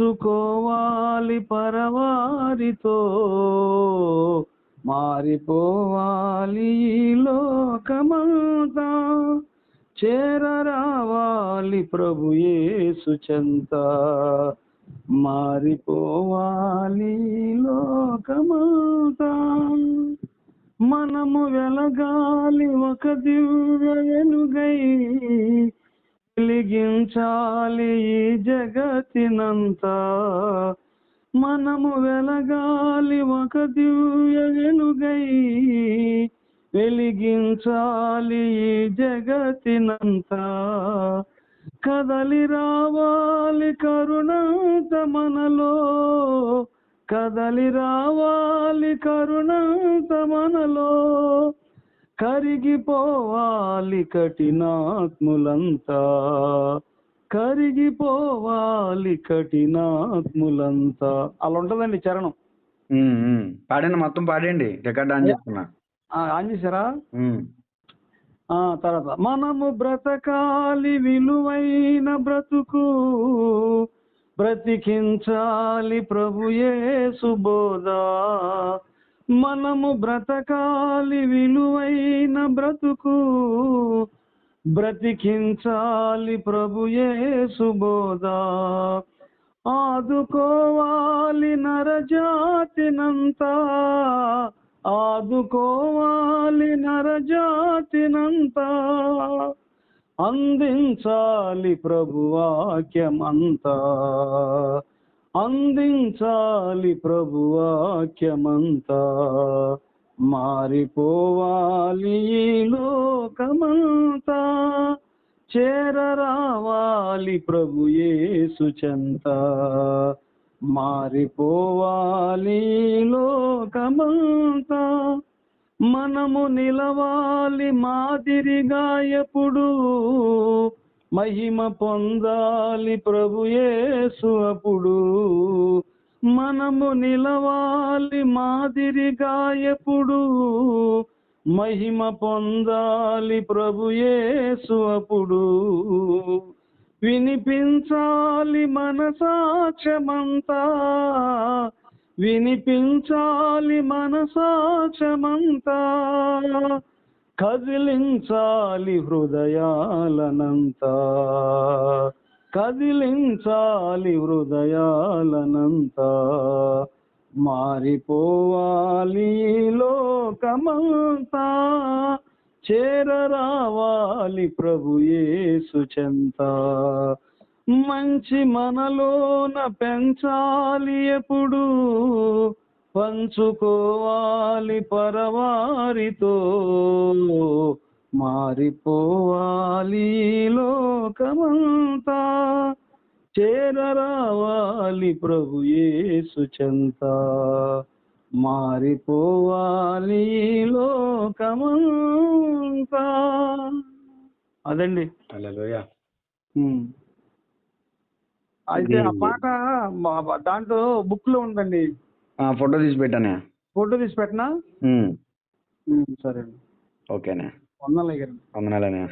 చుకోవాలి పరవారితో మారిపోవాలి లోకమంతా. చేరరావాలి ప్రభు యేసు చెంత మారిపోవాలి లోకమంతా. మనము వెలగాలి ఒక దివ్య వెలుగై వెలిగించాలి ఈ జగతినంతా. మనము వెలగాలి ఒక దివ్య వెలుగై. వెలిగించాలి ఈ జగతినంతా. కదలి రావాలి కరుణంత మనలో. కదలి రావాలి కరుణంత మనలో. కరిగిపోవాలి కఠినాత్ములంతా. కరిగిపోవాలి కఠినాత్ములంతా. అలా ఉంటుందండి చరణం. పాడండి మొత్తం పాడండి. రికార్డ్ ఆన్ చేసుకున్నా. ఆ, ఆన్ చేశారా? తర్వాత. మనము బ్రతకాలి విలువైన బ్రతుకు. బ్రతికించాలి ప్రభు యేసు బోధ. మనము బ్రతకాలి విలువైన బ్రతుకు. బ్రతికించాలి ప్రభుయే సుబోధ ఆదుకోవాలి నరజాతినంతా. ఆదుకోవాలి నరజాతినంతా. అందించాలి ప్రభు వాక్యమంతా. అందించాలి ప్రభు వాక్యమంతా. మారిపోవాలి లోకమంతా. చేరరావాలి ప్రభు యేసు మారిపోవాలి లోకమంతా. మనము నిలవాలి మాదిరిగా ఎప్పుడు. మహిమ పొందాలి ప్రభుయేసు అప్పుడు. మనము నిలవాలి మాదిరిగా ఎప్పుడు మహిమ పొందాలి ప్రభుయేసు అప్పుడు. వినిపించాలి మన సాక్ష్యమంతా వినిపించాలి మన సాక్ష్యమంతా కదిలించాలి హృదయాలనంతా. కదిలించాలి హృదయాలనంతా. మారిపోవాలి లోకమంతా. చేరరావాలి ప్రభు యేసు చెంత. మంచి మనలోన పెంచాలి ఎప్పుడు? పంచుకోవాలి పరవారితో మారిపోవాలి లోకమంతా. చేరరావాలి ప్రభు యేసు చెంత. మారిపోవాలి లోకమంతా. అదండి. అయితే ఆ పాట దాంట్లో బుక్లో ఉందండి. ఫోటో తీసి పెట్టానే. ఫోటో తీసి పెట్టనా? సరే అండి ఓకేనే. వందలు గారు వందనాలనే.